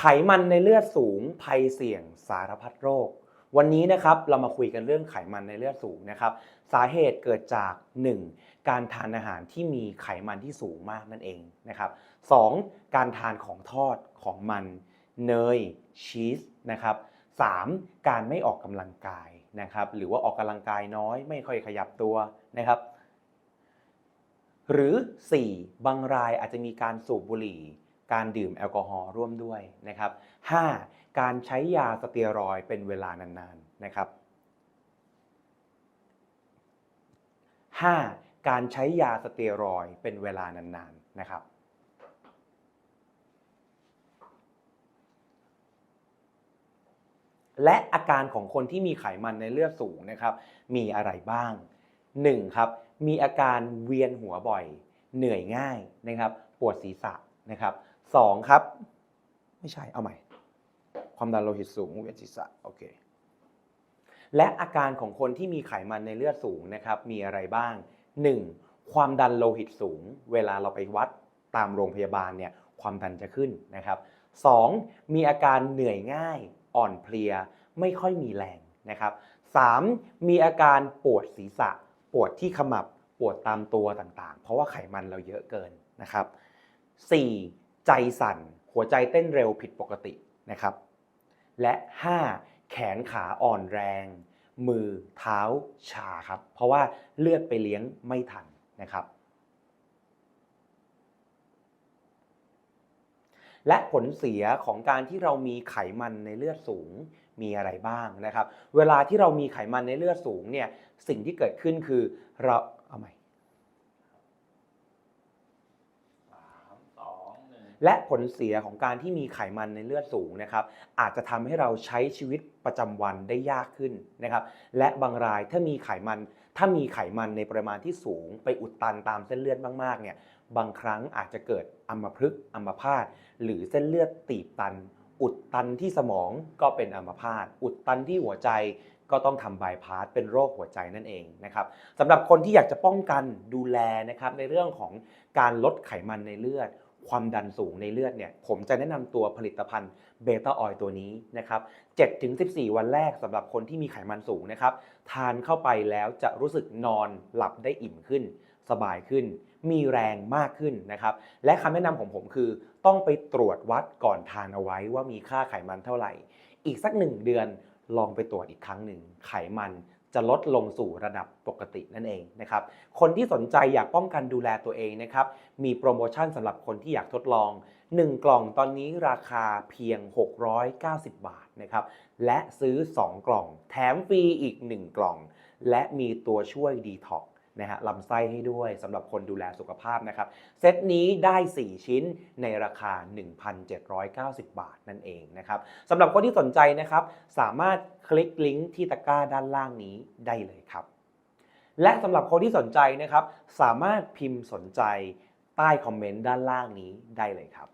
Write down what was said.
ไขมันในเลือดสูงภัยเสี่ยงสารพัดโรค วันนี้นะครับเรามาคุยกันเรื่องไขมันในเลือดสูงนะครับ สาเหตุเกิดจาก 1. การทานอาหารที่มีไขมันที่สูงมากนั่นเองนะครับ 2. การทานของทอดของมัน เนยชีสนะครับ 3. การไม่ออกกำลังกายนะครับ หรือว่าออกกำลังกายน้อย ไม่ค่อยขยับตัวนะครับหรือ 4. บางรายอาจจะมีการสูบบุหรี่ การดื่มแอลกอฮอล์ร่วมด้วยนะครับ 5. การใช้ยาสเตียรอยเป็นเวลานานๆนะครับ 5. การใช้ยาสเตียรอยเป็นเวลานานๆนะครับและอาการของคนที่มีไขมันในเลือดสูงนะครับ มีอะไรบ้าง 1. ครับ มีอาการเวียนหัวบ่อย เหนื่อยง่ายนะครับ ปวดศีรษะนะครับ 2. ครับ ไม่ใช่เอาใหม่ ความดันโลหิตสูงเวียนศีรษะโอเคและอาการของคนที่มีไขมันในเลือดสูงนะครับมีอะไรบ้าง 1. ความดันโลหิตสูง เวลาเราไปวัดตามโรงพยาบาลเนี่ยความดันจะขึ้นนะครับ 2. มีอาการเหนื่อยง่าย อ่อนเพลีย ไม่ค่อยมีแรงนะครับ 3. มีอาการปวดศีรษะ ปวดที่ขมับปวดตามตัวต่างๆ เพราะว่าไขมันเราเยอะเกินนะครับ 4. ใจสั่น หัวใจเต้นเร็วผิดปกตินะครับ และ 5. แขนขาอ่อนแรง มือเท้าชาครับ เพราะว่าเลือดไปเลี้ยงไม่ทันนะครับ และผลเสียของการที่เรามีไขมันในเลือดสูงมีอะไรบ้างนะครับ เวลาที่เรามีไขมันในเลือดสูงเนี่ยสิ่งที่เกิดขึ้นคือเราเอาใหม่ สามสองหนึ่ง และผลเสียของการที่มีไขมันในเลือดสูงนะครับอาจจะทำให้เราใช้ชีวิตประจำวันได้ยากขึ้นนะครับและบางรายถ้ามีไขมันถ้ามีไขมันในปริมาณที่สูง ไปอุดตันตามเส้นเลือดมากๆเนี่ยบางครั้งอาจจะเกิดอัมพฤกษ์อัมพาตหรือเส้นเลือดตีบตัน อุดตันที่สมองก็เป็นอัมพาตอุดตันที่หัวใจก็ต้องทำบายพาสเป็นโรคหัวใจนั่นเองนะครับสำหรับคนที่อยากจะป้องกันดูแลนะครับในเรื่องของการลดไขมันในเลือด ความดันสูงในเลือดเนี่ยผมจะแนะนำตัวผลิตภัณฑ์เบต้าออยตัวนี้นะครับ7-14 วันแรกสำหรับคนที่มีไขมันสูงนะครับทานเข้าไปแล้วจะรู้สึกนอนหลับได้อิ่มขึ้น สบายขึ้น มีแรงมากขึ้นนะครับและคำแนะนำของผมคือ ต้องไปตรวจวัดก่อนทานเอาไว้ว่ามีค่าไขมันเท่าไหร่ อีกสักหนึ่งเดือนลองไปตรวจอีกครั้งหนึ่งไขมัน จะลดลงสู่ระดับปกตินั่นเองนะครับ คนที่สนใจอยากป้องกันดูแลตัวเองนะครับ มีโปรโมชั่นสำหรับคนที่อยากทดลอง 1 กล่องตอนนี้ราคาเพียง 690 บาทนะครับ และซื้อ 2 กล่อง แถมฟรีอีก 1 กล่อง และมีตัวช่วยดีท็อก นะฮะลำไส้ให้ด้วยสำหรับคนดูแลสุขภาพนะครับ เซตนี้ได้ 4 ชิ้นในราคา 1,790 บาทนั่นเองนะครับสำหรับคนที่สนใจนะครับ สามารถคลิกลิงก์ที่ตะกร้าด้านล่างนี้ได้เลยครับ และสำหรับคนที่สนใจนะครับ สามารถพิมพ์สนใจใต้คอมเมนต์ด้านล่างนี้ได้เลยครับ